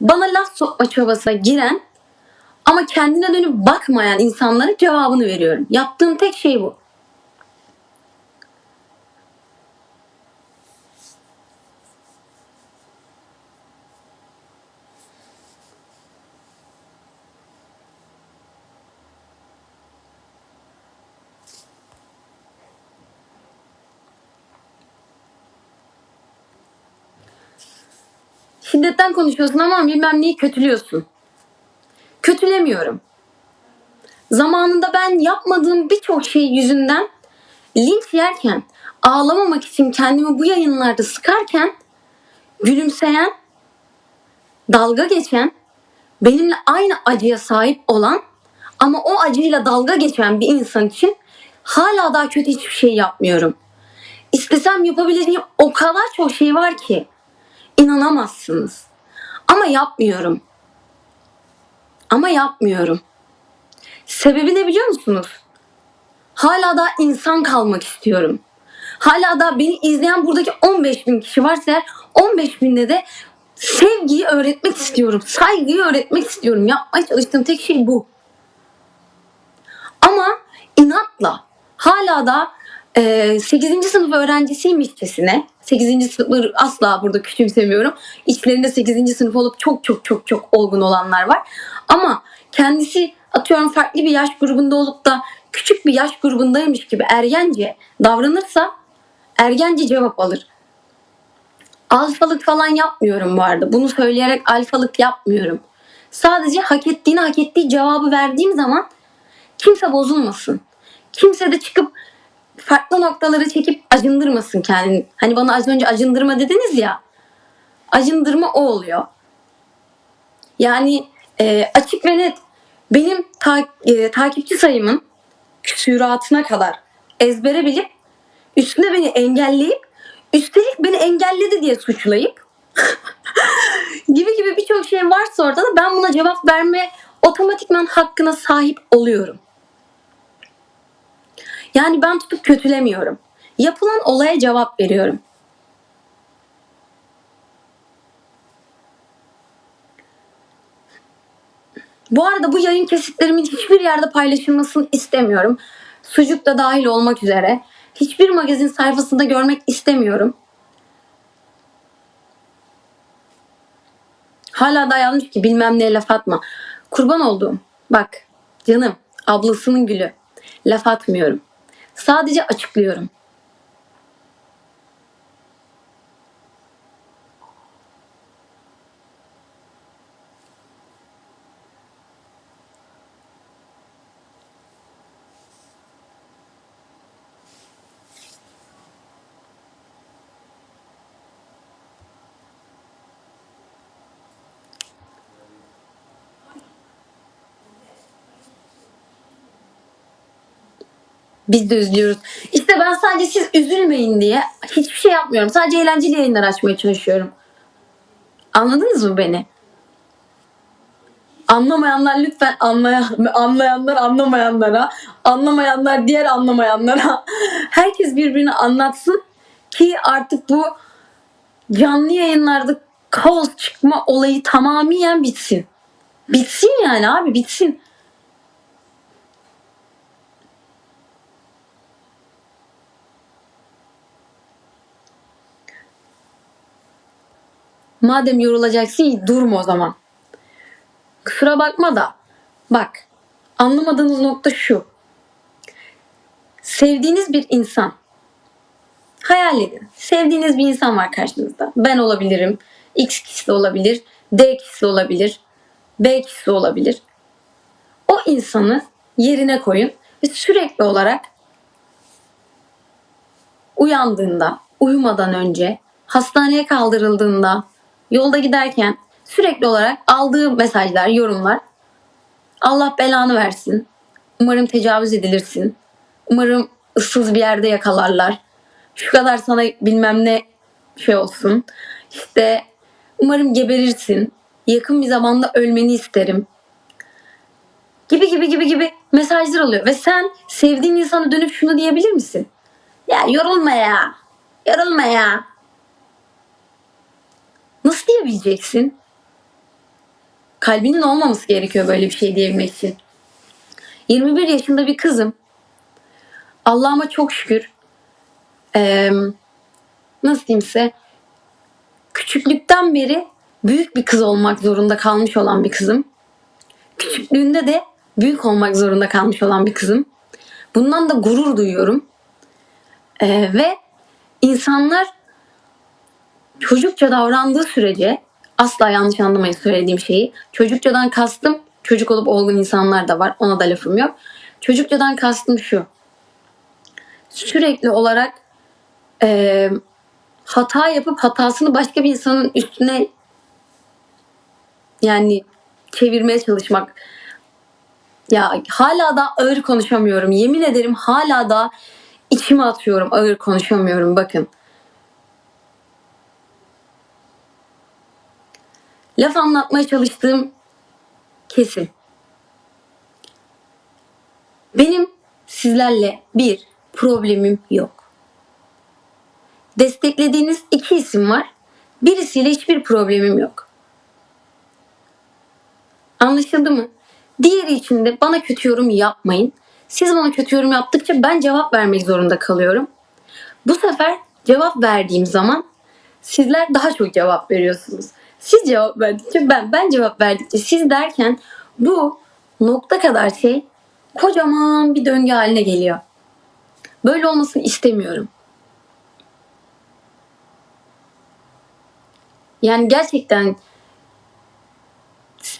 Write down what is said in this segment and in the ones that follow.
bana laf sokma çabasına giren ama kendine dönüp bakmayan insanlara cevabını veriyorum. Yaptığım tek şey bu. Şiddetten konuşuyorsun ama bilmem neyi kötülüyorsun. Kötülemiyorum. Zamanında ben yapmadığım birçok şey yüzünden linç yerken, ağlamamak için kendimi bu yayınlarda sıkarken gülümseyen, dalga geçen, benimle aynı acıya sahip olan ama o acıyla dalga geçen bir insan için hala daha kötü hiçbir şey yapmıyorum. İstesem yapabileceğim o kadar çok şey var ki inanamazsınız. Ama yapmıyorum. Ama yapmıyorum. Sebebi ne biliyor musunuz? Hala daha insan kalmak istiyorum. Hala daha beni izleyen buradaki 15 bin kişi varsa eğer 15 binde de sevgiyi öğretmek istiyorum. Saygıyı öğretmek istiyorum. Yapmaya çalıştığım tek şey bu. Ama inatla hala da e, 8. sınıf öğrencisiymişçesine 8. sınıfları asla burada küçümsemiyorum. İçlerinde 8. sınıf olup çok çok çok çok olgun olanlar var. Ama kendisi atıyorum farklı bir yaş grubunda olup da küçük bir yaş grubundaymış gibi ergence davranırsa ergence cevap alır. Alfalık falan yapmıyorum bu arada. Bunu söyleyerek alfalık yapmıyorum. Sadece hak ettiğini hak ettiği cevabı verdiğim zaman kimse bozulmasın. Kimse de çıkıp farklı noktaları çekip acındırmasın kendini. Hani bana az önce acındırma dediniz ya. Acındırma o oluyor. Yani e, açık ve net benim ta- e, takipçi sayımın küsuratına kadar ezbere bilip üstüne beni engelleyip üstelik beni engelledi diye suçlayıp gibi gibi birçok şey varsa ortada ben buna cevap verme otomatikman hakkına sahip oluyorum. Yani ben tutup kötülemiyorum. Yapılan olaya cevap veriyorum. Bu arada bu yayın kesitlerimin hiçbir yerde paylaşılmasını istemiyorum. Sucuk da dahil olmak üzere. Hiçbir magazin sayfasında görmek istemiyorum. Hala da yazmış ki bilmem ne laf atma. Kurban olduğum. Bak canım ablasının gülü. Laf atmıyorum. Sadece açıklıyorum. Biz de üzülüyoruz. İşte ben sadece siz üzülmeyin diye hiçbir şey yapmıyorum. Sadece eğlenceli yayınlar açmaya çalışıyorum. Anladınız mı beni? Anlamayanlar lütfen anlayan, anlayanlar anlamayanlara, anlamayanlar diğer anlamayanlara. Herkes birbirini anlatsın ki artık bu canlı yayınlarda kaos çıkma olayı tamamen bitsin. Bitsin yani abi bitsin. Madem yorulacaksın durma o zaman. Kusura bakma da bak anlamadığınız nokta şu. Sevdiğiniz bir insan hayal edin. Sevdiğiniz bir insan var karşınızda. Ben olabilirim. X kişisi olabilir. D kişisi olabilir. B kişisi olabilir. O insanı yerine koyun ve sürekli olarak uyandığında, uyumadan önce, hastaneye kaldırıldığında, yolda giderken sürekli olarak aldığı mesajlar, yorumlar Allah belanı versin. Umarım tecavüz edilirsin. Umarım ıssız bir yerde yakalarlar. Şu kadar sana bilmem ne şey olsun. İşte umarım geberirsin. Yakın bir zamanda ölmeni isterim. Gibi gibi gibi gibi mesajlar oluyor. Ve sen sevdiğin insana dönüp şunu diyebilir misin? Ya yorulma ya. Yorulma ya. Diyebileceksin? Kalbinin olmaması gerekiyor böyle bir şey diyebilmek için. 21 yaşında bir kızım. Allah'ıma çok şükür. Ee, nasıl diyeyim size? Küçüklükten beri büyük bir kız olmak zorunda kalmış olan bir kızım. Küçüklüğünde de büyük olmak zorunda kalmış olan bir kızım. Bundan da gurur duyuyorum. Ee, ve insanlar çocukça davrandığı sürece asla yanlış anlamayın söylediğim şeyi. Çocukçadan kastım çocuk olup olgun insanlar da var. Ona da lafım yok. Çocukçadan kastım şu. Sürekli olarak e, hata yapıp hatasını başka bir insanın üstüne yani çevirmeye çalışmak. Ya hala da ağır konuşamıyorum. Yemin ederim hala da içime atıyorum. Ağır konuşamıyorum bakın. Laf anlatmaya çalıştığım kesin. Benim sizlerle bir problemim yok. Desteklediğiniz iki isim var. Birisiyle hiçbir problemim yok. Anlaşıldı mı? Diğeri için de bana kötü yorum yapmayın. Siz bana kötü yorum yaptıkça ben cevap vermek zorunda kalıyorum. Bu sefer cevap verdiğim zaman sizler daha çok cevap veriyorsunuz. Siz cevap verdikçe ben, ben cevap verdikçe siz derken bu nokta kadar şey kocaman bir döngü haline geliyor. Böyle olmasını istemiyorum. Yani gerçekten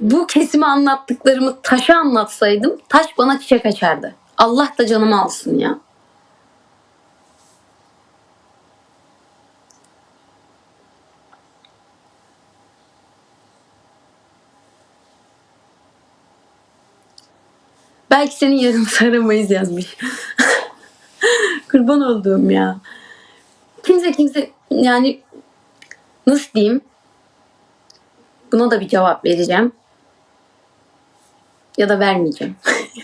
bu kesimi anlattıklarımı taşa anlatsaydım taş bana çiçek açardı. Allah da canımı alsın ya. Belki senin yarın saramayız yazmış. Kurban olduğum ya. Kimse kimse yani nasıl diyeyim? Buna da bir cevap vereceğim. Ya da vermeyeceğim.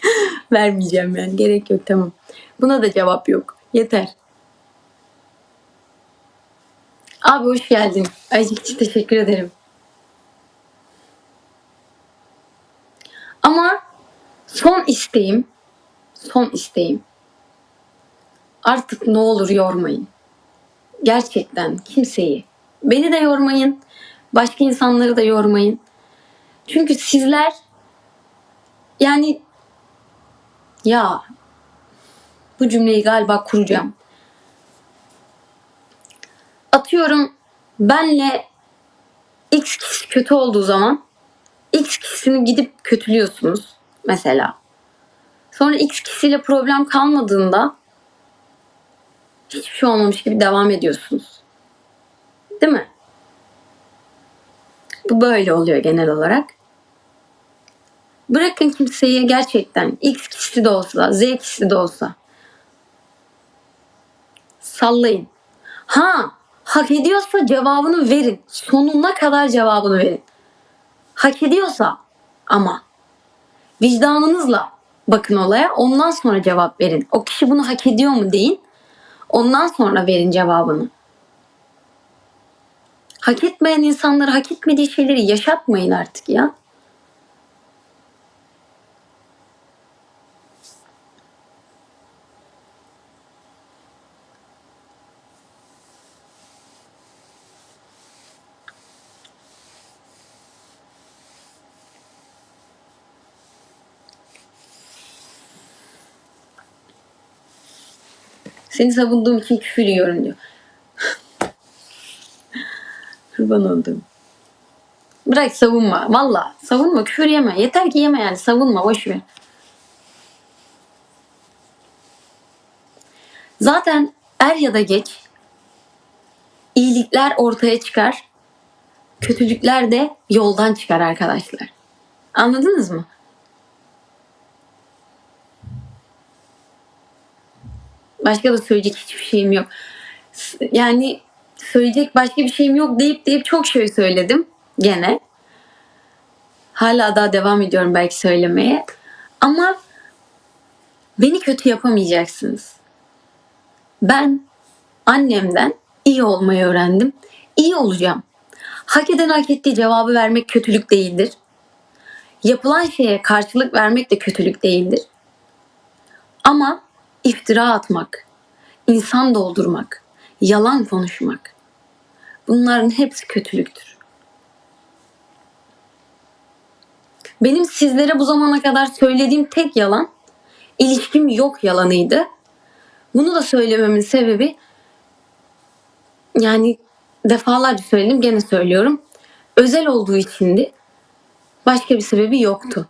vermeyeceğim yani. Gerek yok tamam. Buna da cevap yok. Yeter. Abi hoş geldin. Aycık için teşekkür ederim. Ama son isteğim, son isteğim. Artık ne olur yormayın. Gerçekten kimseyi. Beni de yormayın. Başka insanları da yormayın. Çünkü sizler yani ya bu cümleyi galiba kuracağım. Atıyorum benle X kişi kötü olduğu zaman X kişisini gidip kötülüyorsunuz mesela. Sonra X kişiyle problem kalmadığında hiçbir şey olmamış gibi devam ediyorsunuz. Değil mi? Bu böyle oluyor genel olarak. Bırakın kimseyi gerçekten X kişisi de olsa, Z kişisi de olsa sallayın. Ha, hak ediyorsa cevabını verin. Sonuna kadar cevabını verin. Hak ediyorsa ama vicdanınızla bakın olaya. Ondan sonra cevap verin. O kişi bunu hak ediyor mu deyin. Ondan sonra verin cevabını. Hak etmeyen insanlara hak etmediği şeyleri yaşatmayın artık ya. Seni savunduğum için küfür yiyorum diyor. Kurban oldum. Bırak savunma. Valla savunma küfür yeme. Yeter ki yeme yani savunma boş ver. Zaten er ya da geç iyilikler ortaya çıkar. Kötülükler de yoldan çıkar arkadaşlar. Anladınız mı? Başka da söyleyecek hiçbir şeyim yok. Yani söyleyecek başka bir şeyim yok deyip deyip çok şey söyledim gene. Hala daha devam ediyorum belki söylemeye. Ama beni kötü yapamayacaksınız. Ben annemden iyi olmayı öğrendim. İyi olacağım. Hak eden hak ettiği cevabı vermek kötülük değildir. Yapılan şeye karşılık vermek de kötülük değildir. Ama iftira atmak, insan doldurmak, yalan konuşmak bunların hepsi kötülüktür. Benim sizlere bu zamana kadar söylediğim tek yalan ilişkim yok yalanıydı. Bunu da söylememin sebebi yani defalarca söyledim gene söylüyorum. Özel olduğu içindi. Başka bir sebebi yoktu.